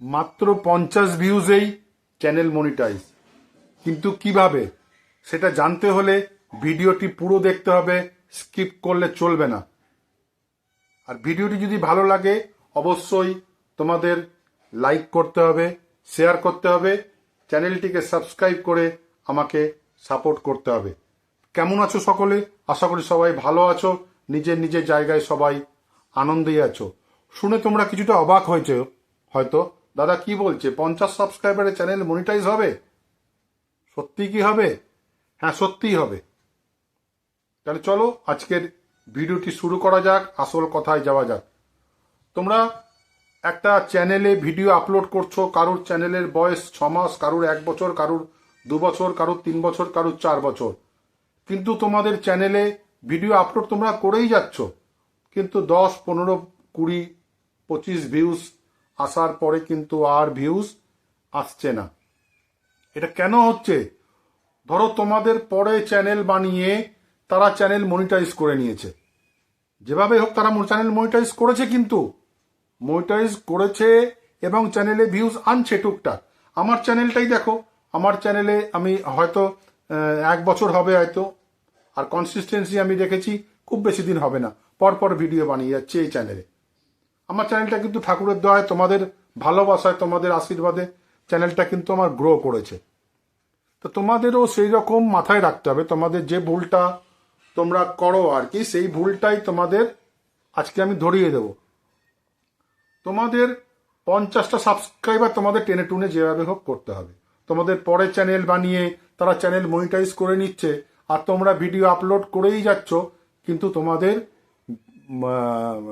মাত্র পঞ্চাশ ভিউজেই channel monetize কিন্তু কীভাবে? সেটা জানতে হলে ভিডিওটি পুরো দেখতে হবে স্কিপ করলে চলবে না। আর ভিডিওটি যদি ভালো লাগে, অবশ্যই তোমাদের লাইক করতে হবে শেয়ার করতে হবে চ্যানেলটিকে সাবস্ক্রাইব করে আমাকে সাপোর্ট করতে হবে। কেমন আছো সকলে? আশা করি সবাই ভালো আছো, নিজের নিজের জায়গায় সবাই আনন্দেই আছো। শুনে তোমরা কিছুটা অবাক হয়েছে, হয়তো। দাদা কি বলছে? পঞ্চাশ সাবস্ক্রাইবারের চ্যানেল মনিটাইজ হবে? সত্যি কি হবে? হ্যাঁ সত্যিই হবে। তাহলে চলো, আজকের ভিডিওটি শুরু করা যাক, আসল কথায় যাওয়া যাক। তোমরা একটা চ্যানেলে ভিডিও আপলোড করছ, কারুর চ্যানেলের বয়স ছ মাস, কারুর এক বছর, কারুর দু বছর, কারুর তিন বছর, কারুর চার বছর। কিন্তু তোমাদের চ্যানেলে ভিডিও আপলোড তোমরা করেই যাচ্ছ। কিন্তু দশ, পনেরো, কুড়ি, পঁচিশ ভিউজ আসার পরে কিন্তু আর ভিউজ আসছে না। এটা কেন হচ্ছে? ধরো তোমাদের পরে চ্যানেল বানিয়ে তারা চ্যানেল মনিটাইজ করে নিয়েছে। যেভাবে হোক তারা চ্যানেল মনিটাইজ করেছে কিন্তু। মনিটাইজ করেছে এবং চ্যানেলে ভিউজ আনছে টুকটাক। আমার চ্যানেলটাই দেখো, আমার চ্যানেলে আমি হয়তো এক বছর হবে হয়তো, আর কনসিস্টেন্সি আমি দেখেছি, খুব বেশি দিন হবে না। পরপর ভিডিও বানিয়ে যাচ্ছে এই চ্যানেলে আমার চ্যানেলটা কিন্তু ঠাকুরের দয়ায়, তোমাদের ভালোবাসায়, তোমাদের আশীর্বাদে চ্যানেলটা কিন্তু আমার গ্রো করেছে। তো তোমাদেরও সেই রকম মাথায় রাখতে হবে, তোমাদের যে ভুলটা তোমরা করো আর কি, সেই ভুলটাই তোমাদের আজকে আমি ধরিয়ে দেব। তোমাদের পঞ্চাশটা সাবস্ক্রাইবার তোমাদের টেনে টুনে যেভাবে হোক করতে হবে। তোমাদের পরে চ্যানেল বানিয়ে তারা চ্যানেল মনিটাইজ করে নিচ্ছে, আর তোমরা ভিডিও আপলোড করেই যাচ্ছ, কিন্তু তোমাদের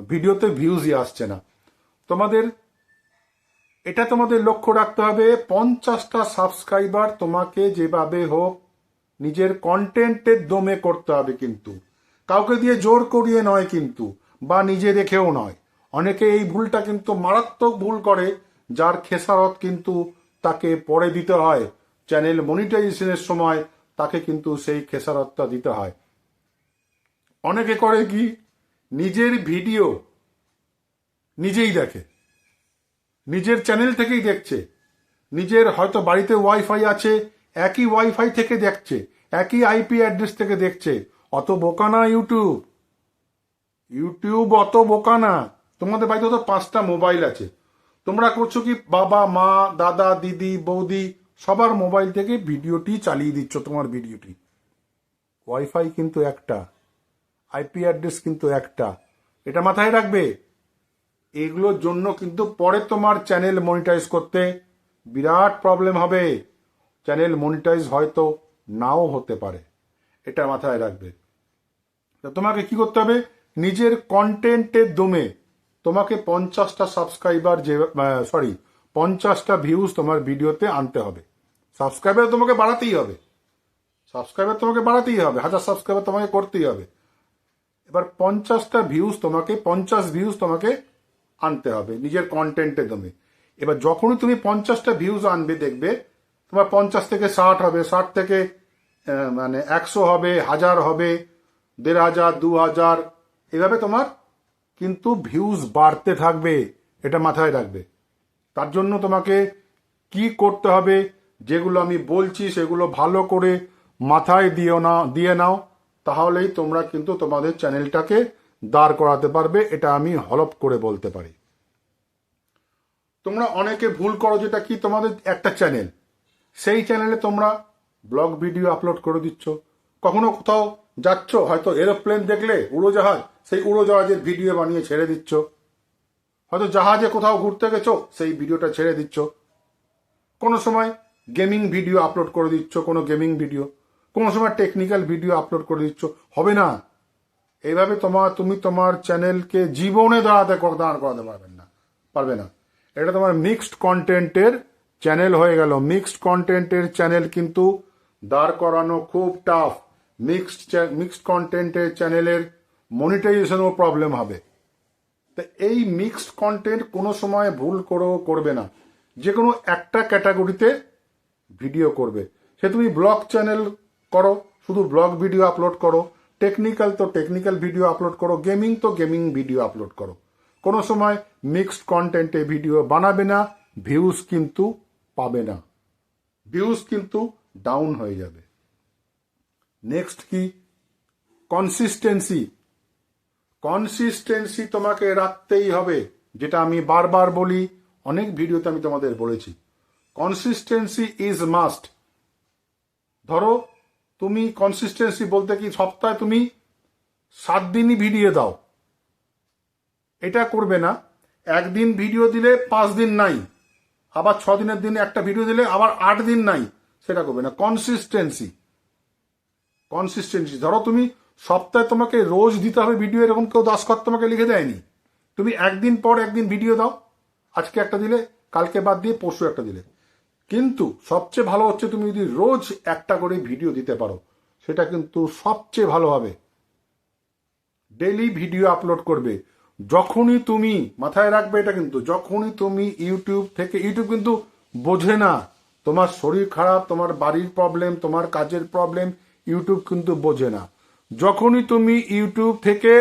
ভিডিওতে ভিউজই আসছে না। তোমাদের, এটা তোমাদের লক্ষ্য রাখতে হবে, পঞ্চাশটা সাবস্ক্রাইবার তোমাকে যেভাবে হোক নিজের কন্টেন্টের দমে করতে হবে কিন্তু। কাউকে দিয়ে জোর করিয়ে নয় কিন্তু, বা নিজে দেখেও নয়। অনেকে এই ভুলটা কিন্তু মারাত্মক ভুল করে, যার খেসারত কিন্তু তাকে পরে দিতে হয়। চ্যানেল মনিটাইজেশনের সময় তাকে কিন্তু সেই খেসারতটা দিতে হয়। অনেকে করে কি? নিজের ভিডিও নিজেই দেখে। নিজের চ্যানেল থেকেই দেখছে। নিজের হয়তো বাড়িতে ওয়াইফাই আছে, একই ওয়াইফাই থেকে দেখছে, একই আইপি অ্যাড্রেস থেকে দেখছে। অত বোকা না ইউটিউব ইউটিউব অত বোকা না। তোমাদের বাড়িতে তো পাঁচটা মোবাইল আছে। তোমরা করছ কি বাবা, মা, দাদা, দিদি, বৌদি, সবার মোবাইল থেকে ভিডিওটি চালিয়ে দিচ্ছ, তোমার ভিডিওটি। ওয়াইফাই কিন্তু একটা। আইপি অ্যাড্রেস কিন্তু একটা। এটা মাথায় রাখবে। এগুলোর জন্য কিন্তু পরে তোমার চ্যানেল মনিটাইজ করতে বিরাট প্রবলেম হবে। চ্যানেল মনিটাইজ হয়তো নাও হতে পারে। এটা মাথায় রাখবে। তা তোমাকে কি করতে হবে? নিজের কন্টেন্টের দমে তোমাকে পঞ্চাশটা সাবস্ক্রাইবার যে সরি পঞ্চাশটা ভিউজ তোমার ভিডিওতে আনতে হবে। সাবস্ক্রাইবার তোমাকে বাড়াতেই হবে। সাবস্ক্রাইবার তোমাকে বাড়াতেই হবে। হাজার সাবস্ক্রাইবার তোমাকে করতেই হবে। এবার পঞ্চাশটা ভিউজ তোমাকে, পঞ্চাশ ভিউজ তোমাকে আনতে হবে নিজের কন্টেন্টে দমে। এবার যখনই তুমি পঞ্চাশটা ভিউজ আনবে, দেখবে তোমার পঞ্চাশ থেকে ষাট হবে, ষাট থেকে মানে একশো হবে, হাজার হবে, দেড় হাজার, দু হাজার, এভাবে তোমার কিন্তু ভিউজ বাড়তে থাকবে, এটা মাথায় রাখবে। তার জন্য তোমাকে কি করতে হবে, যেগুলো আমি বলছি সেগুলো ভালো করে মাথায় দিও না, দিয়ে নাও। তাহলেই তোমরা কিন্তু তোমাদের চ্যানেলটাকে দাঁড় করাতে পারবে, এটা আমি হলপ করে বলতে পারি। তোমরা অনেকে ভুল করো যেটা কি তোমাদের একটা চ্যানেল। সেই চ্যানেলে তোমরা ব্লগ ভিডিও আপলোড করে দিচ্ছ। কখনো কোথাও যাচ্ছ, হয়তো এরোপ্লেন দেখলে উড়োজাহাজ, সেই উড়োজাহাজের ভিডিও বানিয়ে ছেড়ে দিচ্ছ। হয়তো জাহাজে কোথাও ঘুরতে গেছো, সেই ভিডিওটা ছেড়ে দিচ্ছ। কোনো সময় গেমিং ভিডিও আপলোড করে দিচ্ছ, কোনো গেমিং ভিডিও। কোনো সময় টেকনিক্যাল ভিডিও আপলোড করে দিচ্ছ। হবে না। এইভাবে তোমার তুমি তোমার চ্যানেলকে জীবনে দাঁড়াতে দাঁড় করাতে পারবেন না। পারবে না। এটা তোমার মিক্সড কন্টেন্টের চ্যানেল হয়ে গেল। মিক্সড কন্টেন্টের চ্যানেল কিন্তু দাঁড় করানো খুব টাফ মিক্সড মিক্সড কন্টেন্টের চ্যানেলের মনিটাইজেশনও প্রবলেম হবে। তো এই মিক্সড কন্টেন্ট কোনো সময় ভুল করেও করবে না। যে কোনো একটা ক্যাটাগরিতে ভিডিও করবে। সে তুমি ব্লগ চ্যানেল করো, শুধু ব্লগ ভিডিও আপলোড করো টেকনিক্যাল তো টেকনিক্যাল ভিডিও আপলোড করো গেমিং তো গেমিং ভিডিও আপলোড করো। কোনো সময় মিক্সড কন্টেন্টে ভিডিও বানাবে না ভিউজ কিন্তু পাবে না। ভিউজ কিন্তু ডাউন হয়ে যাবে। নেক্সট কি? কনসিস্টেন্সি কনসিস্টেন্সি তোমাকে রাখতেই হবে, যেটা আমি বারবার বলি, অনেক ভিডিওতে আমি তোমাদের বলেছি। কনসিস্টেন্সি ইজ মাস্ট ধরো তুমি কনসিস্টেন্সি বলতে কি সপ্তাহে তুমি সাত দিনই ভিডিও দাও। এটা করবে না। একদিন ভিডিও দিলে পাঁচ দিন নাই। আবার ছ দিনের দিনে একটা ভিডিও দিলে আবার আট দিন নাই। সেটা করবে না। কনসিস্টেন্সি কনসিস্টেন্সি ধরো তুমি সপ্তাহে তোমাকে রোজ দিতে হবে ভিডিও, এরকম কেউ দশকত তোমাকে লিখে দেয়নি। তুমি একদিন পর একদিন ভিডিও দাও। আজকে একটা দিলে, কালকে বাদ দিয়ে পরশু একটা দিলে। কিন্তু সবচেয়ে ভালো হচ্ছে তুমি যদি রোজ একটা করে ভিডিও দিতে পারো, সেটা কিন্তু সবচেয়ে ভালো হবে। ডেলি ভিডিও আপলোড করবে। যখনই তুমি, মাথায় রাখবে এটা কিন্তু, যখনই তুমি ইউটিউব থেকে, ইউটিউব কিন্তু বোঝে না। তোমার শরীর খারাপ, তোমার বাড়ির প্রবলেম তোমার কাজের প্রবলেম ইউটিউব কিন্তু বোঝে না। যখনই তুমি ইউটিউব থেকে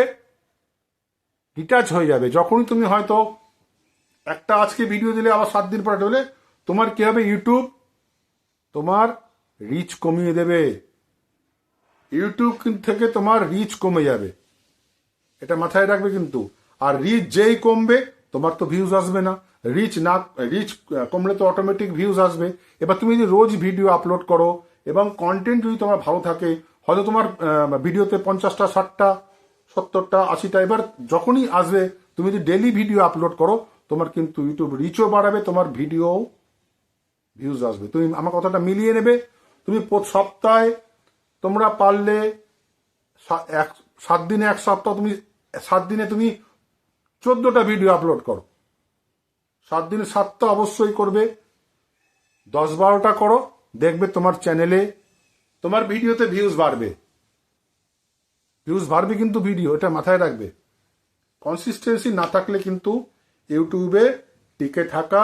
ডিটাচ হয়ে যাবে, যখনই তুমি হয়তো একটা আজকে ভিডিও দিলে, আবার সাত দিন পরে দিলে তোমার কি হবে ইউটিউব? তোমার রিচ কমিয়ে দেবে। ইউটিউব থেকে তোমার রিচ কমে যাবে। এটা মাথায় রাখবে কিন্তু। আর রিচ যেই কমবে, তোমার তো ভিউজ আসবে না। রিচ না রিচ কমলে তো অটোমেটিক ভিউজ আসবে। এবার তুমি যদি রোজ ভিডিও আপলোড করো এবং কন্টেন্ট যদি তোমার ভালো থাকে, হয়তো তোমার ভিডিওতে পঞ্চাশটা, ষাটটা, সত্তরটা, আশিটা, এবার যখনই আসবে, তুমি যদি ডেলি ভিডিও আপলোড করো, তোমার কিন্তু ইউটিউব রিচও বাড়াবে, তোমার ভিডিও ভিউজ আসবে। তুমি আমার কথাটা মিলিয়ে নেবে। তুমি সপ্তাহে তোমরা পারলে এক, সাত দিনে এক সপ্তাহ তুমি, সাত দিনে তুমি চোদ্দটা ভিডিও আপলোড করো। সাত দিনে সাতটা অবশ্যই করবে। দশ বারোটা করো। দেখবে তোমার চ্যানেলে তোমার ভিডিওতে ভিউজ বাড়বে। ভিউজ বাড়বে কিন্তু ভিডিও এটা মাথায় রাখবে। কনসিস্টেন্সি না থাকলে কিন্তু ইউটিউবে টিকে থাকা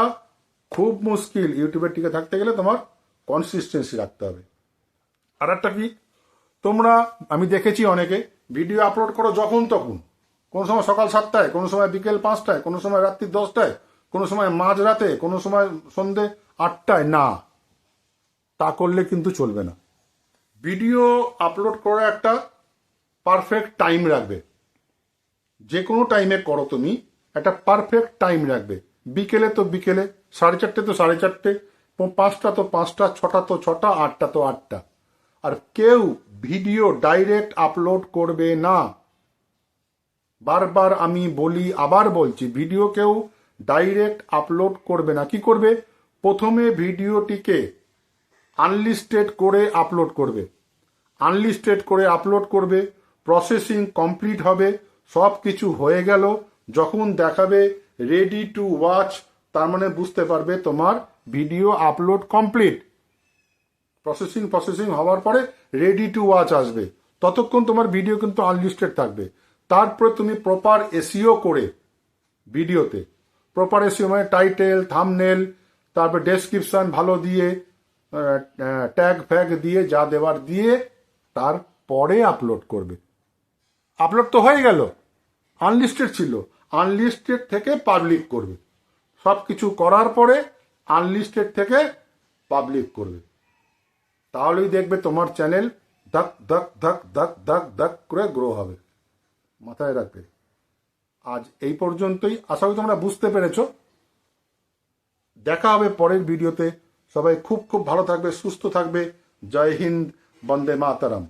খুব মুশকিল ইউটিউবে টিকে থাকতে গেলে তোমার কনসিস্টেন্সি রাখতে হবে। আর একটা কি? তোমরা, আমি দেখেছি অনেকে ভিডিও আপলোড করো যখন তখন। কোনো সময় সকাল সাতটায়, কোনো সময় বিকেল পাঁচটায়, কোনো সময় রাত্রি দশটায়, কোনো সময় মাঝরাতে, কোনো সময় সন্ধে আটটায়। না, তা করলে কিন্তু চলবে না। ভিডিও আপলোড করা একটা পারফেক্ট টাইম রাখবে। যে কোনো টাইমে করো তুমি, একটা পারফেক্ট টাইম রাখবে। বিকেলে তো বিকেলে, সাড়ে চারটে তো সাড়ে চারটে পাঁচটা তো পাঁচটা, ছটা তো ছটা, আটটা তো আটটা। আর কেউ ভিডিও ডাইরেক্ট আপলোড করবে না। বারবার আমি বলি, আবার বলছি, ভিডিও কেউ ডাইরেক্ট আপলোড করবে না। কি করবে? প্রথমে ভিডিওটিকে আনলিস্টেড করে আপলোড করবে। আনলিস্টেড করে আপলোড করবে প্রসেসিং কমপ্লিট হবে সব কিছু হয়ে গেল, যখন দেখাবে রেডি টু ওয়াচ তার মানে বুঝতে পারবে তোমার video upload complete processing processing হওয়ার পরে রেডি টু ওয়াচ আসবে। ততক্ষণ তোমার ভিডিও কিন্তু আনলিস্টেড থাকবে। তারপরে তুমি প্রপার এসিও করে ভিডিওতে প্রপার এসিও মানে টাইটেল থামনেল তারপর ডেসক্রিপশন ভালো দিয়ে ট্যাগ ফ্যাগ দিয়ে, যা দেওয়ার দিয়ে তারপরে আপলোড করবে। আপলোড তো হয়ে গেল। আনলিস্টেড ছিল। আনলিস্টেড থেকে পাবলিক করবে। সব কিছু করার পরে আনলিস্টেড থেকে পাবলিক করবে। তাহলেই দেখবে তোমার চ্যানেল ধক ধক ধক ধক ধক ধক করে গ্রো হবে। মাথায় রাখবে। আজ এই পর্যন্তই। আশা করি তোমরা বুঝতে পেরেছ। দেখা হবে পরের ভিডিওতে। সবাই খুব খুব ভালো থাকবে, সুস্থ থাকবে। জয় হিন্দ, বন্দে মাতারাম।